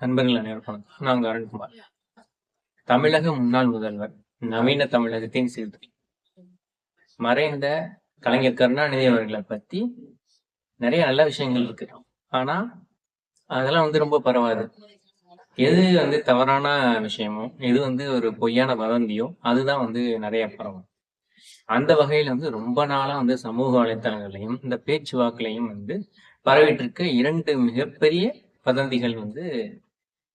நண்பர்கள் அனைவருக்கும் நான் அருண்குமார். தமிழக முன்னாள் முதல்வர் நவீன தமிழகத்தின் சீர்திருத்தி மறைந்த கலைஞர் கருணாநிதி அவர்களை பத்தி நிறைய நல்ல விஷயங்கள் இருக்கு. ஆனா அதெல்லாம் வந்து ரொம்ப பரவாது. எது வந்து தவறான விஷயமோ எது வந்து ஒரு பொய்யான வதந்தியோ அதுதான் வந்து நிறைய பரவும். அந்த வகையில வந்து ரொம்ப நாளா வந்து சமூக வலைத்தளங்களையும் இந்த பேச்சுவாக்குலையும் வந்து பரவிட்டு இருக்க இரண்டு மிகப்பெரிய வதந்திகள் வந்து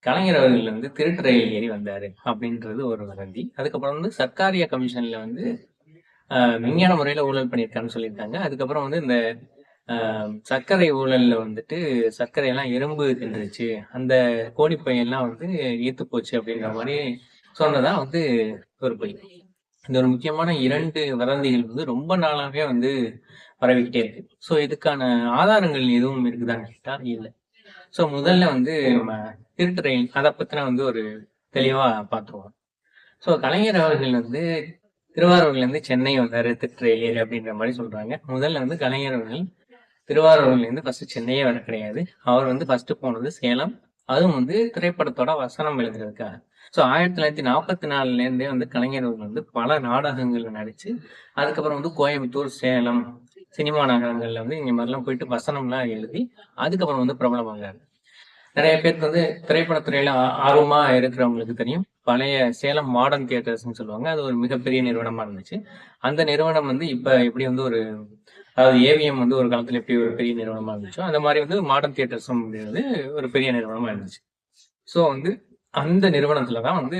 கலைஞர் அவர்கள் வந்து திருட்டு ரயில் ஏறி வந்தார் அப்படின்றது ஒரு வதந்தி. அதுக்கப்புறம் வந்து சர்க்காரிய கமிஷனில் வந்து விஞ்ஞான முறையில் ஊழல் பண்ணியிருக்காருன்னு சொல்லியிருக்காங்க. அதுக்கப்புறம் வந்து இந்த சர்க்கரை ஊழலில் வந்துட்டு சர்க்கரையெல்லாம் எறும்பு தின்றுச்சு அந்த கோடிப்பையெல்லாம் வந்து ஈர்த்து போச்சு அப்படின்ற மாதிரி சொன்னதா வந்து ஒரு பொய். இந்த ஒரு முக்கியமான இரண்டு வதந்திகள் வந்து ரொம்ப நாளாகவே வந்து பரவிக்கிட்டே இருக்கு. ஸோ இதுக்கான ஆதாரங்கள் எதுவும் இருக்குதான்னு கேட்டால் இல்லை. ஸோ முதல்ல வந்து நம்ம திருட்டு அதை பற்றின வந்து ஒரு தெளிவாக பார்த்துருவோம். ஸோ கலைஞர் அவர்கள் வந்து திருவாரூர்லேருந்து சென்னை வந்தார் திருட்டு அப்படின்ற மாதிரி சொல்றாங்க. முதல்ல வந்து கலைஞர் அவர்கள் திருவாரூர்லேருந்து ஃபஸ்ட்டு ஃபர்ஸ்ட் சென்னையே வர கிடையாது. அவர் வந்து ஃபஸ்ட்டு போனது சேலம். அதுவும் வந்து திரைப்படத்தோட வசனம் எழுதுறதுக்காக. ஸோ ஆயிரத்தி தொள்ளாயிரத்தி நாற்பத்தி நாலுலேருந்தே வந்து கலைஞர்கள் வந்து பல நாடகங்களில் நடிச்சு அதுக்கப்புறம் வந்து கோயம்புத்தூர் சேலம் சினிமா நகரங்களில் வந்து இங்கே மாதிரிலாம் போயிட்டு வசனம்லாம் எழுதி அதுக்கப்புறம் வந்து பிரபலமாகிறாரு. நிறைய பேருக்கு வந்து திரைப்படத்துறையில ஆர்வமா இருக்கிறவங்களுக்கு தெரியும். பழைய சேலம் மாடர்ன் தியேட்டர்ஸ்னு சொல்லுவாங்க. அது ஒரு மிகப்பெரிய நிறுவனமா இருந்துச்சு. அந்த நிறுவனம் வந்து இப்ப எப்படி வந்து ஒரு அதாவது ஏவிஎம் வந்து ஒரு காலத்துல எப்படி ஒரு பெரிய நிறுவனமா இருந்துச்சோ அந்த மாதிரி வந்து மாடர்ன் தியேட்டர்ஸும் அப்படிங்கிறது ஒரு பெரிய நிறுவனமா இருந்துச்சு. ஸோ வந்து அந்த நிறுவனத்துல தான் வந்து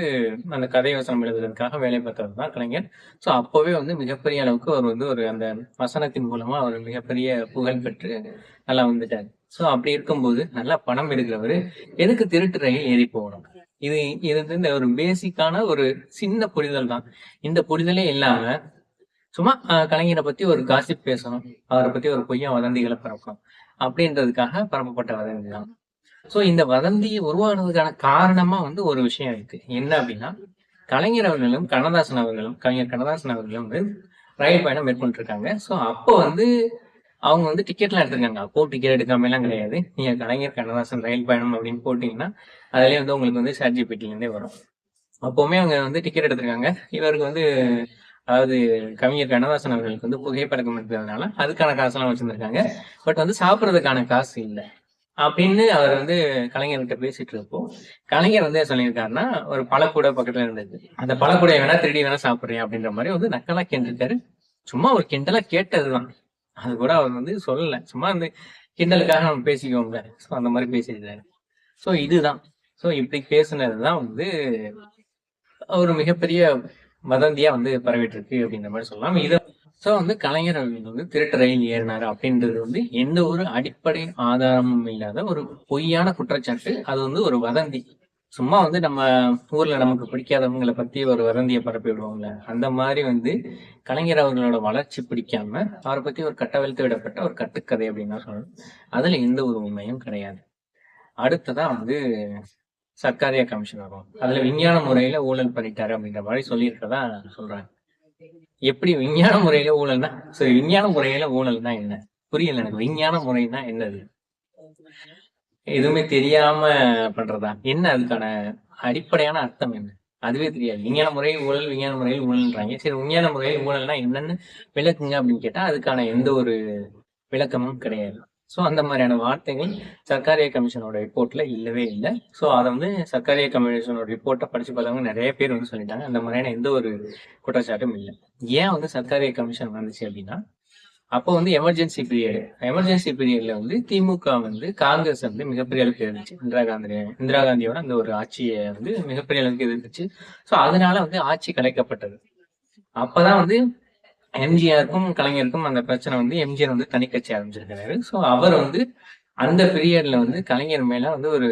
அந்த கதை வசனம் எழுதுறதுக்காக வேலை பார்த்தவர் தான் கலைஞர். ஸோ அப்போவே வந்து மிகப்பெரிய அளவுக்கு அவர் வந்து ஒரு அந்த வசனத்தின் மூலமா அவர் மிகப்பெரிய புகழ் பெற்று நல்லா வந்துட்டார். ஸோ அப்படி இருக்கும்போது நல்லா பணம் எடுக்கிறவர் எதுக்கு திருட்டு ரயில் ஏறி போகணும். இது இது வந்து இந்த ஒரு பேசிக்கான ஒரு சின்ன புரிதல் தான். இந்த புரிதலே இல்லாம சும்மா கலைஞரை பத்தி ஒரு காசிப் பேசணும். அவரை பத்தி ஒரு பொய்யா வதந்திகளை பரப்பணும். அப்படின்றதுக்காக பரப்பப்பட்ட வதந்தி தான். ஸோ இந்த வதந்தி உருவானதுக்கான காரணமா வந்து ஒரு விஷயம் இருக்கு. என்ன அப்படின்னா கலைஞர் அவர்களும் கண்ணதாசன் அவர்களும் கவிஞர் கண்ணதாசன் அவர்களும் வந்து ரயில் பயணம் மேற்கொண்டிருக்காங்க. ஸோ அப்போ வந்து அவங்க வந்து டிக்கெட்லாம் எடுத்திருக்காங்க. அப்போ டிக்கெட் எடுக்காம எல்லாம் கிடையாது. நீங்க கலைஞர் கண்ணதாசன் ரயில் பயணம் அப்படின்னு போட்டீங்கன்னா அதுலயே வந்து உங்களுக்கு வந்து சார்ஜிபிட்டில இருந்தே வரும். அப்பவுமே அவங்க வந்து டிக்கெட் எடுத்திருக்காங்க. இவருக்கு வந்து அதாவது கவிஞர் கண்ணதாசன் அவர்களுக்கு வந்து புகைப்பழக்கம் இருக்கிறதுனால அதுக்கான காசெல்லாம் வச்சிருந்திருக்காங்க. பட் வந்து சாப்பிட்றதுக்கான காசு இல்லை. அப்படின்னு அவர் வந்து கலைஞர்கிட்ட பேசிட்டு இருப்போம் கலைஞர் வந்து என்ன சொல்லியிருக்காருன்னா ஒரு பழக்கூடை பக்கத்துல இருந்தது. அந்த பழக்கூடைய வேணா திருடி வேணா சாப்பிடுறேன் அப்படின்ற மாதிரி வந்து நக்கலா கேட்டிருக்காரு. சும்மா ஒரு கிண்டலா கேட்டதுதான். அது கூட அவர் வந்து சொல்லல. சும்மா அந்த கிண்டலுக்காக நம்ம பேசிக்கோங்க ஸோ அந்த மாதிரி பேசியிருக்காரு. ஸோ இதுதான். ஸோ இப்படி பேசுனதுதான் வந்து ஒரு மிகப்பெரிய வதந்தியா வந்து பரவிட்டு இருக்கு அப்படின்ற மாதிரி சொல்லலாம். இது ஸோ வந்து கலைஞர் அவர்கள் வந்து திருட்டு ரயில் ஏறினாரு அப்படின்றது வந்து எந்த ஒரு அடிப்படை ஆதாரமும் இல்லாத ஒரு பொய்யான குற்றச்சாட்டு. அது வந்து ஒரு வதந்தி. சும்மா வந்து நம்ம ஊர்ல நமக்கு பிடிக்காதவங்களை பத்தி ஒரு வதந்தியை பரப்பி விடுவாங்கல்ல அந்த மாதிரி வந்து கலைஞர் அவர்களோட வளர்ச்சி பிடிக்காம அவரை பத்தி ஒரு கட்டவிழ்த்து விடப்பட்ட ஒரு கட்டுக்கதை அப்படின்னு சொல்லணும். அதுல எந்த ஒரு உண்மையும் கிடையாது. அடுத்ததா வந்து சர்க்காரியா கமிஷன் வரும். அதுல விஞ்ஞான முறையில ஊழல் பண்ணிட்டாரு அப்படின்ற மாதிரி சொல்லியிருக்கதா சொல்றாங்க. எப்படி விஞ்ஞான முறையில ஊழல்னா சரி விஞ்ஞான முறையில ஊழல்னா என்ன? புரியல எனக்கு. விஞ்ஞான முறைன்னா என்னது? எதுவுமே தெரியாம பண்றதா? என்ன அதுக்கான அடிப்படையான அர்த்தம் என்ன? அதுவே தெரியாது. விஞ்ஞான முறையில் ஊழல் விஞ்ஞான முறையில் ஊழல்ன்றாங்க. சரி விஞ்ஞான முறையில் ஊழல்னா என்னன்னு விளக்குங்க அப்படின்னு கேட்டா அதுக்கான எந்த ஒரு விளக்கமும் கிடையாது. ஸோ அந்த மாதிரியான வார்த்தைகள் சர்க்காரிய கமிஷனோட ரிப்போர்ட்ல இல்லவே இல்லை. ஸோ அதை வந்து சர்க்காரிய கமிஷனோட ரிப்போர்ட்டை படிச்சு பார்த்தவங்க நிறைய பேர் வந்து சொல்லிட்டாங்க. அந்த மாதிரியான எந்த ஒரு குற்றச்சாட்டும் இல்லை. ஏன் வந்து சர்க்காரிய கமிஷன் வந்துச்சு அப்படின்னா அப்போ வந்து எமர்ஜென்சி பீரியட் எமர்ஜென்சி பீரியட்ல வந்து திமுக வந்து காங்கிரஸ் வந்து மிகப்பெரிய அளவுக்கு இருந்துச்சு இந்திரா காந்தி இந்திரா காந்தியோட அந்த ஒரு ஆட்சியை வந்து மிகப்பெரிய அளவுக்கு இருந்துச்சு ஸோ அதனால வந்து ஆட்சி கலைக்கப்பட்டது. அப்பதான் வந்து எம்ஜிஆருக்கும் கலைஞருக்கும் அந்த பிரச்சனை வந்து எம்ஜிஆர் வந்து தனி கட்சி ஆரம்பிச்சிருக்காரு ஸோ அவர் வந்து அந்த பீரியட்ல வந்து கலைஞர் மேல வந்து ஒரு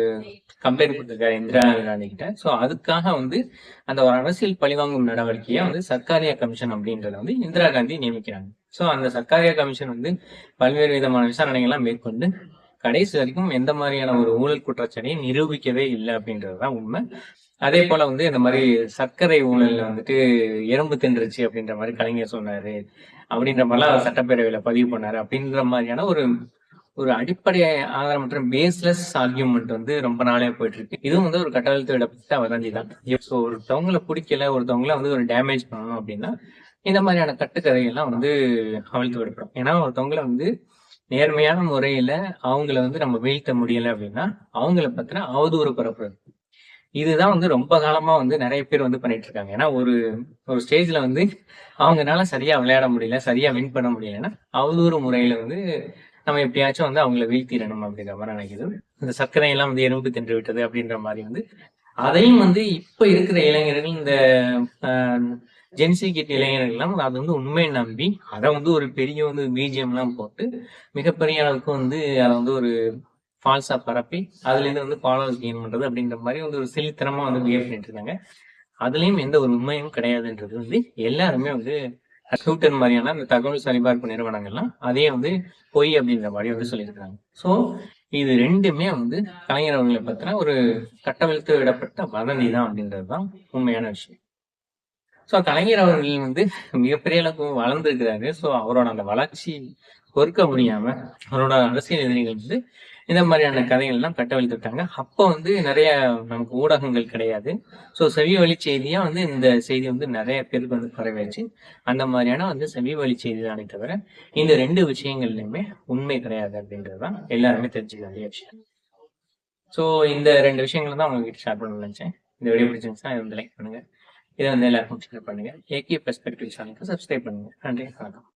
கம்ப்ளைண்ட் கொடுத்திருக்காரு இந்திரா காந்தி கிட்ட ஸோ அதுக்காக வந்து அந்த ஒரு அரசியல் பழிவாங்கும் நடவடிக்கையை வந்து சர்க்காரியா கமிஷன் அப்படின்றத வந்து இந்திரா காந்தி நியமிக்கிறாங்க. ஸோ அந்த சர்க்காரியா கமிஷன் வந்து பல்வேறு விதமான விசாரணைகள்லாம் மேற்கொண்டு கடைசி வரைக்கும் எந்த மாதிரியான ஒரு ஊழல் குற்றச்சாட்டையும் நிரூபிக்கவே இல்லை அப்படின்றதுதான் உண்மை. அதே போல வந்து இந்த மாதிரி சர்க்கரை ஊழல்ல வந்துட்டு எறும்பு தின்றுச்சு அப்படின்ற மாதிரி கலைஞர் சொன்னாரு. அப்படின்ற மாதிரிலாம் சட்டப்பேரவையில பதிவு பண்ணாரு. அப்படின்ற மாதிரியான ஒரு ஒரு அடிப்படை ஆதாரமற்ற பேஸ்லெஸ் ஆர்கியூமெண்ட் வந்து ரொம்ப நாளே போயிட்டு இருக்கு இதுவும் வந்து ஒரு கட்டளத்து விடப்பட்ட வதந்தி தான். ஸோ ஒருத்தவங்களை பிடிக்கல ஒருத்தவங்கள வந்து ஒரு டேமேஜ் பண்ணணும் அப்படின்னா இந்த மாதிரியான கட்டுக்கதைகள்லாம் வந்து அவிழ்த்து விடப்படும். ஏன்னா ஒருத்தவங்கள வந்து நேர்மையான முறையில அவங்கள வந்து நம்ம வீழ்த்த முடியல அப்படின்னா அவங்கள பத்தின அவதூறு பரப்புறது இதுதான் வந்து ரொம்ப காலமா வந்து நிறைய பேர் வந்து பண்ணிட்டு இருக்காங்க ஏன்னா ஒரு ஒரு ஸ்டேஜ்ல வந்து அவங்கனால சரியா விளையாட முடியல சரியா வின் பண்ண முடியலன்னா அவதூறு முறையில வந்து நம்ம எப்படியாச்சும் வந்து அவங்கள வீழ்த்திடணும் அப்படிங்கிற மாதிரி நினைக்குது. இந்த சர்க்கரை எல்லாம் வந்து எறும்பு தின்று விட்டது அப்படின்ற மாதிரி வந்து அதையும் வந்து இப்ப இருக்கிற இளைஞர்கள் இந்த ஜென்சி கிட் இளைஞர்கள்லாம் அது வந்து உண்மையை நம்பி அதை வந்து ஒரு பெரிய வந்து பிஜிஎம்லாம் எல்லாம் போட்டு மிகப்பெரிய அளவுக்கு வந்து அதை வந்து ஒரு ஃபால்ஸாக பரப்பி அதுல இருந்து வந்து ஃபாலோவர்ஸ் கெயின் பண்றது அப்படின்ற மாதிரி வந்து ஒரு சிலித்தனமா வந்து பிஹேவ் பண்ணிட்டு இருக்காங்க. அதுலயும் எந்த ஒரு உண்மையும் கிடையாதுன்றது வந்து எல்லாருமே வந்து ட்விட்டர் மாதிரியான அந்த தகவல் சரிபார்ப்பு நிறுவனங்கள்லாம் அதே வந்து பொய் அப்படின்ற மாதிரி வந்து சொல்லியிருக்காங்க ஸோ இது ரெண்டுமே வந்து கலைஞர் அவர்களை பத்தின ஒரு கட்டவிழ்த்து விடப்பட்ட வதந்தி தான் அப்படின்றது தான் உண்மையான விஷயம். ஸோ கலைஞர் அவர்கள் வந்து மிகப்பெரிய அளவுக்கு வளர்ந்துருக்கிறாரு. ஸோ அவரோட அந்த வளர்ச்சி பொறுக்க முடியாம அவரோட அரசியல் எதிரிகள் வந்து இந்த மாதிரியான கதைகள்லாம் கட்டவிழ்த்துட்டாங்க அப்போ வந்து நிறைய நமக்கு ஊடகங்கள் கிடையாது. ஸோ செவி வழி வந்து இந்த செய்தி வந்து நிறைய பேருக்கு வந்து பரவாச்சு அந்த மாதிரியான வந்து செவி வழி செய்தி தானே தவிர இந்த ரெண்டு விஷயங்கள்லையுமே உண்மை கிடையாது அப்படின்றது தான் எல்லாருமே தெரிஞ்சுக்க வேண்டிய விஷயம். ஸோ இந்த ரெண்டு விஷயங்களை தான் உங்ககிட்ட ஷேர் பண்ண நினைச்சேன். இந்த வீடியோ பிடிச்சிருந்துச்சுன்னா இதை வந்து லைக் பண்ணுங்க. இதை வந்து எல்லாருக்கும் ஷேர் பண்ணுங்க. ஏகே பெர்ஸ்பெக்டிவ் சேனலுக்கு சப்ஸ்கிரைப் பண்ணுங்க. நன்றி வணக்கம்.